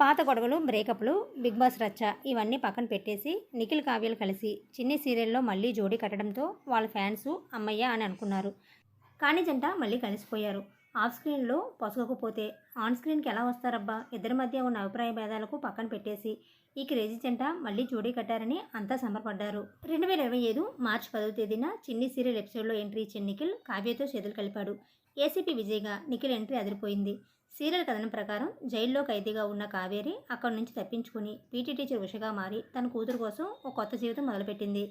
పాత గొడవలు బ్రేకప్లు big boss రచ్చ ఇవన్నీ పక్కన పెట్టేసి నిఖిల్ కావ్యలు కలిసి చిన్ని సీరియల్లో మళ్ళీ జోడీ కట్టడంతో వాళ్ళ ఫ్యాన్స్ అమ్మయ్య అని అనుకున్నారు. కానీ జంట మళ్ళీ కలిసిపోయారు. ఆఫ్ స్క్రీన్లో పొసగకపోతే ఆన్ స్క్రీన్కి ఎలా వస్తారబ్బా? ఇద్దరి మధ్య ఉన్న అభిప్రాయ భేదాలకు పక్కన పెట్టేసి ఈ క్రేజీ జంట మళ్ళీ జోడీ కట్టారని అంతా సంబరపడ్డారు రెండు వేల ఇరవై ఐదు మార్చి పదవ తేదీన చిన్ని సీరియల్ ఎపిసోడ్లో ఎంట్రీ ఇచ్చిన నిఖిల్ కావ్యతో చేతులు కలిపాడు. ఏసీపీ విజయ్గా నిఖిల్ ఎంట్రీ అదిరిపోయింది. సీరియల్ కథనం ప్రకారం జైల్లో ఖైదీగా ఉన్న కావేరి అక్కడి నుంచి తప్పించుకుని పీటీ టీచర్ ఉషగా మారి తన కూతురు కోసం ఒక కొత్త జీవితం మొదలుపెట్టింది.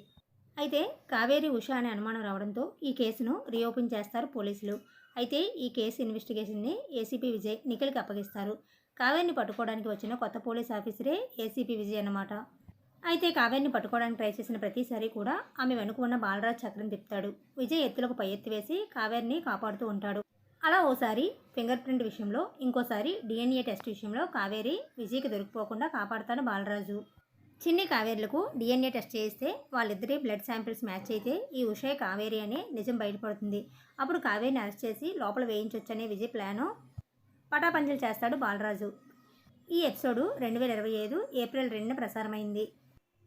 అయితే కావేరి ఉష అనే అనుమానం రావడంతో ఈ కేసును రీఓపెన్ చేస్తారు పోలీసులు. అయితే ఈ కేసు ఇన్వెస్టిగేషన్ని ఏసీపీ విజయ్ నిఖిల్కి అప్పగిస్తారు. కావేరిని పట్టుకోవడానికి వచ్చిన కొత్త పోలీస్ ఆఫీసరే ఏసీపీ విజయ్ అన్నమాట. అయితే కావేరిని పట్టుకోవడానికి ట్రై చేసిన ప్రతిసారి కూడా ఆమె వెనుక ఉన్న బాలరాజ్ చక్రం తిప్పుతాడు. విజయ్ ఎత్తులకు పై ఎత్తి వేసి కావేరిని కాపాడుతూ ఉంటాడు. అలా ఓసారి ఫింగర్ ప్రింట్ విషయంలో ఇంకోసారి డిఎన్ఏ టెస్ట్ విషయంలో కావేరి విజయ్కి దొరికిపోకుండా కాపాడుతాడు బాలరాజు. చిన్ని కావేరులకు డిఎన్ఏ టెస్ట్ చేస్తే వాళ్ళిద్దరి బ్లడ్ శాంపిల్స్ మ్యాచ్ అయితే ఈ ఉషయ్ కావేరి అనే నిజం బయటపడుతుంది. అప్పుడు కావేరిని అరెస్ట్ చేసి లోపల వేయించొచ్చనే విజయ్ ప్లాను పటాపంచలు చేస్తాడు బాలరాజు. ఈ ఎపిసోడు రెండు వేల ఇరవై ఐదు ఏప్రిల్ రెండున ప్రసారమైంది.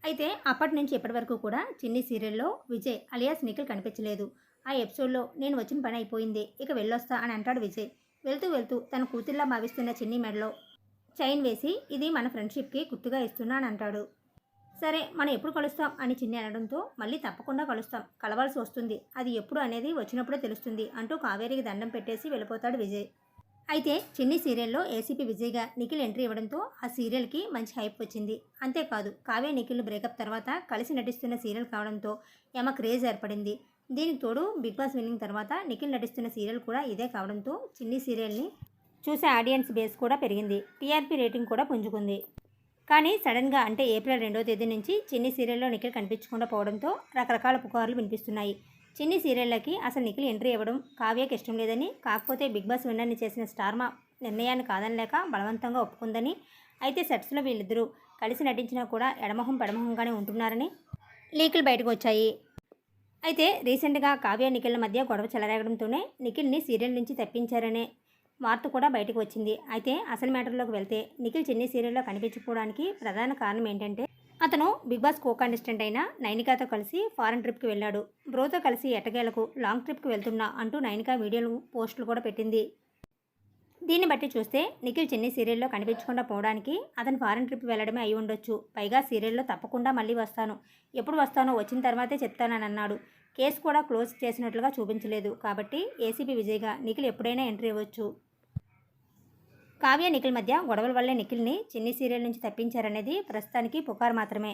అయితే అప్పటి నుంచి ఇప్పటి వరకు కూడా చిన్ని సీరియల్లో విజయ్ అలియాస్ నిఖిల్ కనిపించలేదు. ఆ ఎపిసోడ్లో నేను వచ్చిన పని అయిపోయింది ఇక వెళ్ళొస్తా అని అంటాడు విజయ్. వెళ్తూ వెళ్తూ తన కూతుర్లా భావిస్తున్న చిన్ని మెడలో చైన్ వేసి ఇది మన ఫ్రెండ్షిప్కి గుర్తుగా ఇస్తున్నా అని అంటాడు. సరే మనం ఎప్పుడు కలుస్తాం అని చిన్ని అనడంతో మళ్ళీ తప్పకుండా కలుస్తాం కలవాల్సి వస్తుంది అది ఎప్పుడు అనేది వచ్చినప్పుడే తెలుస్తుంది అంటూ కావేరికి దండం పెట్టేసి వెళ్ళిపోతాడు విజయ్. అయితే చిన్ని సీరియల్లో ఏసీపీ విజయ్గా నిఖిల్ ఎంట్రీ ఇవ్వడంతో ఆ సీరియల్కి మంచి హైప్ వచ్చింది. అంతేకాదు కావ్య నిఖిల్ బ్రేకప్ తర్వాత కలిసి నటిస్తున్న సీరియల్ కావడంతో యమ క్రేజ్ ఏర్పడింది. దీనికి తోడు బిగ్ బాస్ విన్నింగ్ తర్వాత నిఖిల్ నటిస్తున్న సీరియల్ కూడా ఇదే కావడంతో చిన్ని సీరియల్ని చూసే ఆడియన్స్ బేస్ కూడా పెరిగింది. టీఆర్పీ రేటింగ్ కూడా పుంజుకుంది. కానీ సడన్గా అంటే ఏప్రిల్ రెండో తేదీ నుంచి చిన్ని సీరియల్లో నిఖిల్ కనిపించకుండా పోవడంతో రకరకాల పుకార్లు వినిపిస్తున్నాయి. చిన్ని సీరియళ్ళకి అసలు నిఖిల్ ఎంట్రీ ఇవ్వడం కావ్యకి ఇష్టం లేదని కాకపోతే బిగ్ బాస్ విన్నర్ని చేసిన స్టార్మా నిర్ణయాన్ని కాదనలేక బలవంతంగా ఒప్పుకుందని అయితే సెట్స్లో వీళ్ళిద్దరూ కలిసి నటించినా కూడా ఎడమొహం పెడమొహంగానే ఉంటున్నారని లీకులు బయటకు వచ్చాయి. అయితే రీసెంట్గా కావ్య నిఖిల్ మధ్య గొడవ చెలరేగడంతోనే నిఖిల్ని సీరియల్ నుంచి తప్పించారనే వార్త కూడా బయటకు వచ్చింది. అయితే అసలు మ్యాటర్లోకి వెళ్తే నిఖిల్ చెన్నై సీరియల్లో కనిపించకపోవడానికి ప్రధాన కారణం ఏంటంటే అతను బిగ్ బాస్ కో కంటెస్టెంట్ అయిన నైనికాతో కలిసి ఫారెన్ ట్రిప్కి వెళ్ళాడు. బ్రోతో కలిసి ఎట్టగేలకు లాంగ్ ట్రిప్కి వెళ్తున్నా అంటూ నైనికా వీడియోలు పోస్టులు కూడా పెట్టింది. దీన్ని బట్టి చూస్తే నిఖిల్ చిన్ని సీరియల్లో కనిపించకుండా పోవడానికి అతను ఫారెన్ ట్రిప్ వెళ్ళడమే అయి ఉండొచ్చు. పైగా సీరియల్లో తప్పకుండా మళ్ళీ వస్తాను. ఎప్పుడు వస్తానో వచ్చిన తర్వాతే చెప్తానని అన్నాడు. కేసు కూడా క్లోజ్ చేసినట్లుగా చూపించలేదు. కాబట్టి ఏసీపీ విజయ్గా నిఖిల్ ఎప్పుడైనా ఎంట్రీ ఇవ్వచ్చు. కావ్య నిఖిల్ మధ్య గొడవల వల్లే నిఖిల్ని చిన్ని సీరియల్ నుంచి తప్పించారనేది ప్రస్తుతానికి పుకారు మాత్రమే.